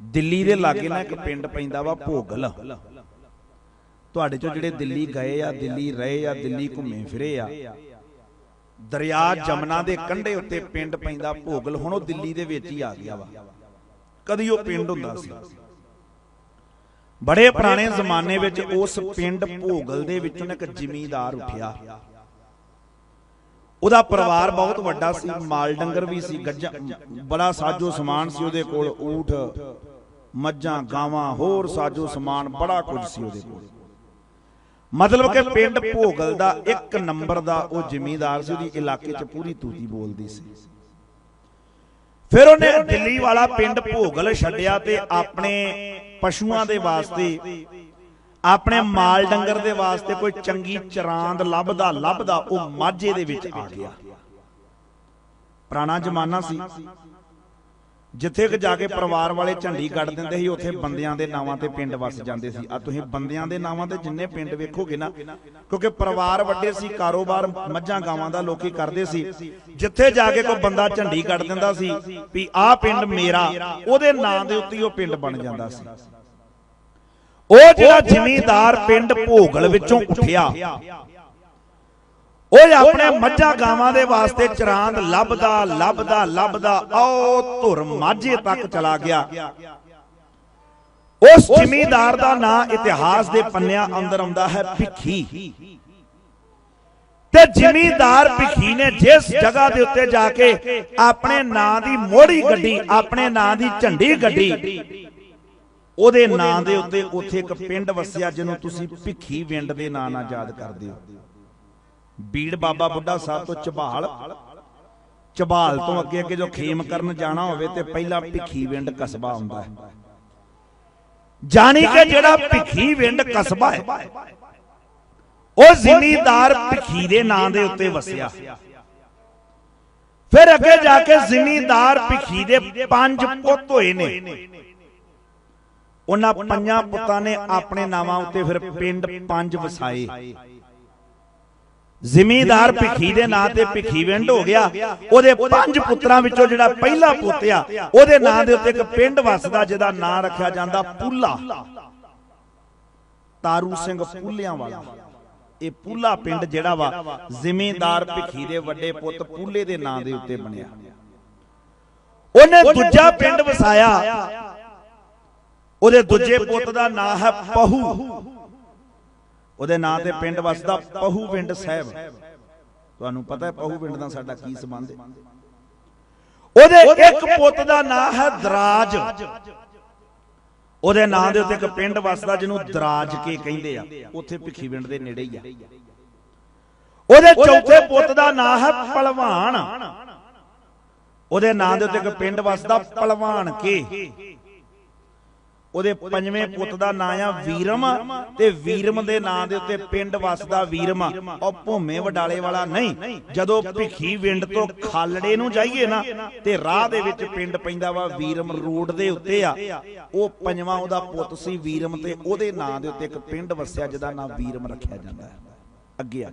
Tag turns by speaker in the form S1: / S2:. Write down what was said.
S1: ਦਿੱਲੀ ਦੇ ਲਾਗੇ ਨਾ ਇੱਕ ਪਿੰਡ ਪੈਂਦਾ ਵਾ ਭੋਗਲ। ਤੁਹਾਡੇ ਚੋਂ ਜਿਹੜੇ ਦਿੱਲੀ ਗਏ ਆ ਦਿੱਲੀ ਰਹੇ ਆ ਦਿੱਲੀ ਘੁੰਮੇ ਫਿਰੇ ਆ। ਦਰਿਆ ਜਮਨਾ ਦੇ ਕੰਢੇ ਉੱਤੇ ਪਿੰਡ ਪੈਂਦਾ ਭੋਗਲ। ਹੁਣ ਉਹ ਦਿੱਲੀ ਦੇ ਵਿੱਚ ਹੀ ਆ ਗਿਆ ਵਾ। ਕਦੀ ਉਹ ਪਿੰਡ ਹੁੰਦਾ ਸੀ। ਬੜੇ ਪੁਰਾਣੇ ਜ਼ਮਾਨੇ ਵਿੱਚ ਉਸ ਪਿੰਡ ਭੋਗਲ ਦੇ ਵਿੱਚੋਂ ਇੱਕ ਜ਼ਿਮੀਂਦਾਰ ਉੱਠਿਆ। ਉਹਦਾ ਪਰਿਵਾਰ ਬਹੁਤ ਵੱਡਾ ਸੀ। ਮਾਲ ਡੰਗਰ ਵੀ ਸੀ ਗੱਜਾਂ ਬੜਾ ਸਾਜੋ ਸਮਾਨ ਸੀ ਉਹਦੇ ਕੋਲ ਊਠ। ਮੱਝਾਂ ਗਾਵਾਂ ਹੋਰ ਸਾਜੋ ਸਮਾਨ ਬੜਾ ਕੁਝ ਸੀ ਉਹਦੇ ਕੋਲ। ਮਤਲਬ ਕਿ ਪਿੰਡ ਭੋਗਲ ਦਾ ਇੱਕ ਨੰਬਰ ਦਾ ਉਹ ਜ਼ਿਮੀਂਦਾਰ ਸੀ ਉਹਦੀ ਇਲਾਕੇ 'ਚ ਪੂਰੀ ਤੂਤੀ ਬੋਲਦੀ ਸੀ। ਫਿਰ ਉਹਨੇ ਦਿੱਲੀ ਵਾਲਾ ਪਿੰਡ ਭੋਗਲ ਛੱਡਿਆ ਤੇ ਆਪਣੇ ਪਸ਼ੂਆਂ ਦੇ ਵਾਸਤੇ ਆਪਣੇ ਮਾਲ ਡੰਗਰ ਦੇ ਵਾਸਤੇ ਕੋਈ ਚੰਗੀ ਚਰਾਂਦ ਲੱਭਦਾ ਲੱਭਦਾ ਉਹ ਮਾਝੇ ਦੇ ਵਿੱਚ ਆ ਗਿਆ। ਪੁਰਾਣਾ ਜ਼ਮਾਨਾ ਸੀ। ਜਿੱਥੇ ਕਿ ਜਾ ਕੇ ਪਰਿਵਾਰ ਵਾਲੇ ਝੰਡੀ ਕੱਢ ਦਿੰਦੇ ਸੀ ਉੱਥੇ ਬੰਦਿਆਂ ਦੇ ਨਾਵਾਂ ਤੇ ਪਿੰਡ ਵਸ ਜਾਂਦੇ ਸੀ। ਆ ਤੁਸੀਂ ਬੰਦਿਆਂ ਦੇ ਨਾਵਾਂ ਤੇ ਜਿੰਨੇ ਪਿੰਡ ਵੇਖੋਗੇ ਨਾ ਕਿਉਂਕਿ ਪਰਿਵਾਰ ਵੱਡੇ ਸੀ ਕਾਰੋਬਾਰ ਮੱਝਾਂ ਗਾਵਾਂ ਦਾ ਲੋਕੀ ਕਰਦੇ ਸੀ। ਜਿੱਥੇ ਜਾ ਕੇ ਕੋਈ ਬੰਦਾ ਝੰਡੀ ਕੱਢ ਦਿੰਦਾ ਸੀ ਵੀ ਆਹ ਪਿੰਡ ਮੇਰਾ ਉਹਦੇ ਨਾਂ ਦੇ ਉੱਤੇ ਉਹ ਪਿੰਡ ਬਣ ਜਾਂਦਾ ਸੀ। ਉਹ ਜਿਹੜਾ ਜ਼ਿਮੀਂਦਾਰ ਪਿੰਡ ਭੋਗਲ ਵਿੱਚੋਂ ਉੱਠਿਆ ਉਹ ਆਪਣੇ ਮੱਝਾਂ ਗਾਵਾਂ ਦੇ ਵਾਸਤੇ ਚਰਾਂਦ ਲੱਭਦਾ ਲੱਭਦਾ ਲੱਭਦਾ ਉਹ ਧੁਰ ਮਾਝੇ ਤੱਕ ਚਲਾ ਗਿਆ। ਉਸ ਜ਼ਿਮੀਂਦਾਰ ਦਾ ਨਾਂ ਇਤਿਹਾਸ ਦੇ ਪੰਨਿਆਂ ਅੰਦਰ ਆਉਂਦਾ ਹੈ ਭਿੱਖੀ। ਤੇ ਜ਼ਿਮੀਂਦਾਰ ਭਿੱਖੀ ਨੇ ਜਿਸ ਜਗ੍ਹਾ ਦੇ ਉੱਤੇ ਜਾ ਕੇ ਆਪਣੇ ਨਾਂ ਦੀ ਮੋੜੀ ਗੱਡੀ ਆਪਣੇ ਨਾਂ ਦੀ ਝੰਡੀ ਗੱਡੀ। ਉਹਦੇ ਨਾਂ ਦੇ ਉੱਤੇ ਉੱਥੇ ਇੱਕ ਪਿੰਡ ਵਸਿਆ ਜਿਹਨੂੰ ਤੁਸੀਂ ਭਿੱਖੀ ਵਿੰਡ ਦੇ ਨਾਂ ਨਾਲ ਯਾਦ ਕਰਦੇ ਹੋ। ਬੀੜ ਬਾਬਾ ਬੁੱਢਾ ਸਾਹਿਬ ਤੋਂ ਝਬਾਲ ਝਬਾਲ ਤੋਂ ਅੱਗੇ ਅੱਗੇ ਜੋ ਖੇਮ ਕਰਨ ਜਾਣਾ ਹੋਵੇ ਤੇ ਪਹਿਲਾਂ ਭਿੱਖੀ ਵਿੰਡ ਕਸਬਾ ਆਉਂਦਾ ਹੈ। ਜਾਣੀ ਕਿ ਜਿਹੜਾ ਭਿੱਖੀ ਵਿੰਡ ਕਸਬਾ ਹੈ, ਉਹ ਜ਼ਿਮੀਂਦਾਰ ਭਿੱਖੀ ਦੇ ਨਾਂ ਦੇ ਉੱਤੇ ਵਸਿਆ। ਫਿਰ ਅੱਗੇ ਜਾ ਕੇ ਜ਼ਿਮੀਦਾਰ ਭਿੱਖੀ ਦੇ ਪੰਜ ਪੁੱਤ ਹੋਏ ਨੇ। ਉਹਨਾਂ ਪੰਜਾਂ ਪੁੱਤਾਂ ਨੇ ਆਪਣੇ ਨਾਵਾਂ ਉੱਤੇ ਫਿਰ ਪਿੰਡ ਪੰਜ ਵਸਾਏ। ਜ਼ਿਮੀਂਦਾਰ ਭਿੱਖੀ ਦੇ ਨਾਂ ਤੇ ਭਿੱਖੀ ਵਿੰਡ ਹੋ ਗਿਆ। ਉਹਦੇ ਪੰਜ ਪੁੱਤਰਾਂ ਵਿੱਚੋਂ ਜਿਹੜਾ ਪਹਿਲਾ ਪੁੱਤ ਆ ਉਹਦੇ ਨਾਂ ਦੇ ਉੱਤੇ ਇੱਕ ਪਿੰਡ ਵਸਦਾ ਜਿਹਦਾ ਨਾਂ ਰੱਖਿਆ ਜਾਂਦਾ ਪੂਲਾ। ਤਾਰੂ ਸਿੰਘ ਪੂਲਿਆਂ ਵਾਲਾ। ਇਹ ਪੂਲਾ ਪਿੰਡ ਜਿਹੜਾ ਵਾ ਜ਼ਿਮੀਂਦਾਰ ਭਿੱਖੀ ਦੇ ਵੱਡੇ ਪੁੱਤ ਪੂਲੇ ਦੇ ਨਾਂ ਦੇ ਉੱਤੇ ਬਣਿਆ। ਉਹਨੇ ਦੂਜਾ ਪਿੰਡ ਵਸਾਇਆ। ਉਹਦੇ ਦੂਜੇ ਪੁੱਤ ਦਾ ਨਾਂ ਹੈ ਪਹੂ। ਉਹਦੇ ਨਾਂ ਤੇ ਪਿੰਡ ਵਸਦਾ ਪਹੂ ਪਿੰਡ ਸਾਹਿਬ। ਤੁਹਾਨੂੰ ਪਤਾ ਹੈ ਪਹੂ ਪਿੰਡ ਦਾ ਸਾਡਾ ਕੀ ਸੰਬੰਧ ਹੈ? ਉਹਦੇ ਇੱਕ ਪੁੱਤ ਦਾ ਨਾਂ ਹੈ ਦਰਾਜ। ਉਹਦੇ ਨਾਂ ਦੇ ਉੱਤੇ ਇੱਕ ਪਿੰਡ ਵਸਦਾ ਜਿਹਨੂੰ ਦਰਾਜ ਕੇ ਕਹਿੰਦੇ ਆ। ਉੱਥੇ ਭਿੱਖੀ ਪਿੰਡ ਦੇ ਨੇੜੇ ਹੀ ਆ। ਉਹਦੇ ਚੌਥੇ ਪੁੱਤ ਦਾ ਨਾਂ ਹੈ ਪਹਿਲਵਾਨ ਉਹਦੇ ਨਾਂ ਦੇ ਉੱਤੇ ਇੱਕ ਪਿੰਡ ਵਸਦਾ ਪਹਿਲਵਾਨ ਕੇ। ਉਹਦੇ ਪੰਜਵੇਂ ਪੁੱਤ ਦਾ ਨਾਂ ਆ ਵੀਰਮ ਤੇ ਵੀਰਮ ਦੇ ਨਾਂ ਦੇ ਉੱਤੇ ਪਿੰਡ ਵਸਦਾ ਵੀਰਮ। ਉਹ ਭੂਮੇ ਵਡਾਲੇ ਵਾਲਾ ਨਹੀਂ, ਜਦੋਂ ਭਿੱਖੀ ਵਿੰਡ ਤੋਂ ਖਾਲੜੇ ਨੂੰ ਜਾਈਏ ਨਾ, ਤੇ ਰਾਹ ਦੇ ਵਿੱਚ ਪਿੰਡ ਪੈਂਦਾ ਵਾ ਵੀਰਮ ਰੋਡ ਦੇ ਉੱਤੇ ਆ। ਉਹ ਪੰਜਵਾਂ ਉਹਦਾ ਪੁੱਤ ਸੀ ਵੀਰਮ ਤੇ ਉਹਦੇ ਨਾਂ ਦੇ ਉੱਤੇ ਇੱਕ ਪਿੰਡ ਵਸਿਆ ਜਿਹਦਾ ਨਾਂ ਵੀਰਮ ਰੱਖਿਆ ਜਾਂਦਾ ਹੈ। ਅੱਗੇ ਆ